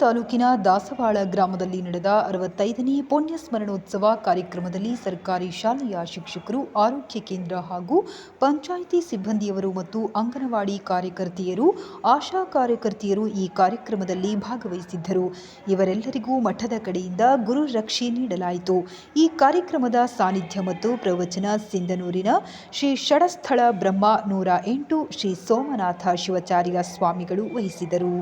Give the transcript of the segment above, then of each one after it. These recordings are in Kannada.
ತಾಲೂಕಿನ ದಾಸವಾಳ ಗ್ರಾಮದಲ್ಲಿ ನಡೆದ ಅರವತ್ತೈದನೇ ಪುಣ್ಯ ಸ್ಮರಣೋತ್ಸವ ಕಾರ್ಯಕ್ರಮದಲ್ಲಿ ಸರ್ಕಾರಿ ಶಾಲೆಯ ಶಿಕ್ಷಕರು, ಆರೋಗ್ಯ ಕೇಂದ್ರ ಹಾಗೂ ಪಂಚಾಯಿತಿ ಸಿಬ್ಬಂದಿಯವರು ಮತ್ತು ಅಂಗನವಾಡಿ ಕಾರ್ಯಕರ್ತೆಯರು, ಆಶಾ ಕಾರ್ಯಕರ್ತೆಯರು ಈ ಕಾರ್ಯಕ್ರಮದಲ್ಲಿ ಭಾಗವಹಿಸಿದ್ದರು. ಇವರೆಲ್ಲರಿಗೂ ಮಠದ ಕಡೆಯಿಂದ ಗುರು ರಕ್ಷೆ ನೀಡಲಾಯಿತು. ಈ ಕಾರ್ಯಕ್ರಮದ ಸಾನ್ನಿಧ್ಯ ಮತ್ತು ಪ್ರವಚನ ಸಿಂಧನೂರಿನ ಶ್ರೀ ಷಡಸ್ಥಳ ಬ್ರಹ್ಮ ನೂರ ಎಂಟು ಶ್ರೀ ಸೋಮನಾಥ ಶಿವಾಚಾರ್ಯ ಸ್ವಾಮಿಗಳು ವಹಿಸಿದರು.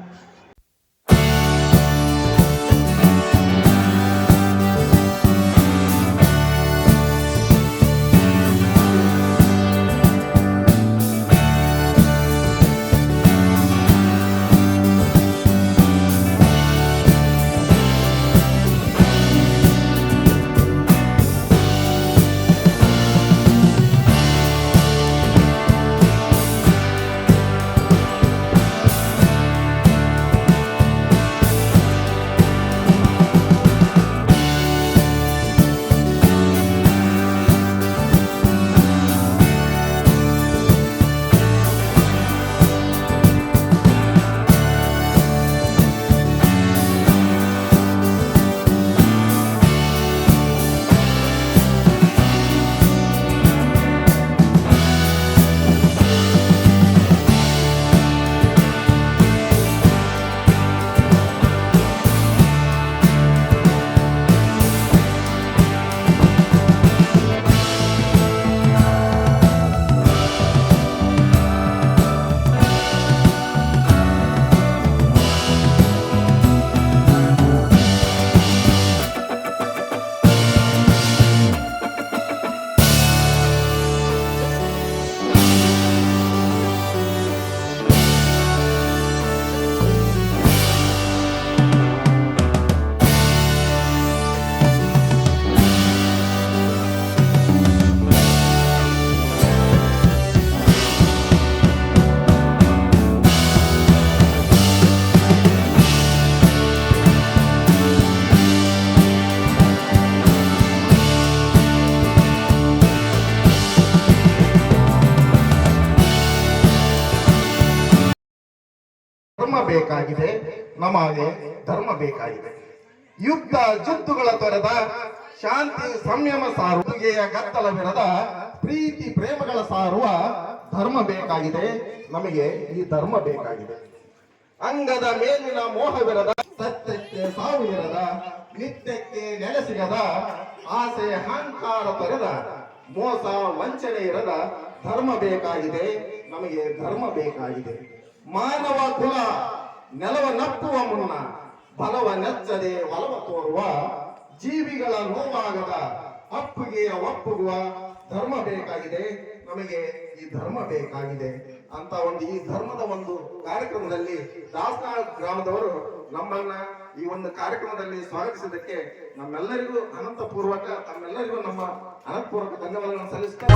ಧರ್ಮ ಬೇಕಾಗಿದೆ, ನಮಗೆ ಧರ್ಮ ಬೇಕಾಗಿದೆ. ಯುದ್ಧ ಜುದ್ದುಗಳ ತೊರೆದ, ಶಾಂತಿ ಸಂಯಮ ಸಾರುಗೆಯ ಗತ್ತಲವಿರದ ಪ್ರೀತಿ ಪ್ರೇಮಗಳ ಸಾರುವ ಧರ್ಮ ಬೇಕಾಗಿದೆ, ನಮಗೆ ಈ ಧರ್ಮ ಬೇಕಾಗಿದೆ. ಅಂಗದ ಮೇಲಿನ ಮೋಹವಿರದ ಸತ್ಯಕ್ಕೆ ಸಾವು ಇರದ ನಿತ್ಯಕ್ಕೆ ನೆಲೆ ಸಿಗದ, ಆಸೆ ಅಹಂಕಾರ ತೊರೆದ, ಮೋಸ ವಂಚನೆ ಇರದ ಧರ್ಮ ಬೇಕಾಗಿದೆ, ನಮಗೆ ಧರ್ಮ ಬೇಕಾಗಿದೆ. ಮಾನವ ಕುಲ ನೆಲವ ನಪ್ಪುವ ಮುನ್ನ ಬಲವ ನೆಚ್ಚದೆ ಒಲವ ತೋರುವ ಜೀವಿಗಳ ನೋವಾಗದ ಅಪ್ಪುಗೆ ಒಪ್ಪುಗುವ ಧರ್ಮ ಬೇಕಾಗಿದೆ. ನಮಗೆ ಈ ಧರ್ಮ ಬೇಕಾಗಿದೆ. ಅಂತ ಒಂದು ಈ ಧರ್ಮದ ಒಂದು ಕಾರ್ಯಕ್ರಮದಲ್ಲಿ ದಾಸನಾಳ್ ಗ್ರಾಮದವರು ನಮ್ಮನ್ನ ಈ ಒಂದು ಕಾರ್ಯಕ್ರಮದಲ್ಲಿ ಸ್ವಾಗತಿಸಿದ್ದಕ್ಕೆ ನಮ್ಮೆಲ್ಲರಿಗೂ ಅನಂತ ಪೂರ್ವಕ ತಮ್ಮೆಲ್ಲರಿಗೂ ನಮ್ಮ ಅನಂತಪೂರ್ವಕ ಧನ್ಯವಾದಗಳನ್ನು ಸಲ್ಲಿಸ್ತಾ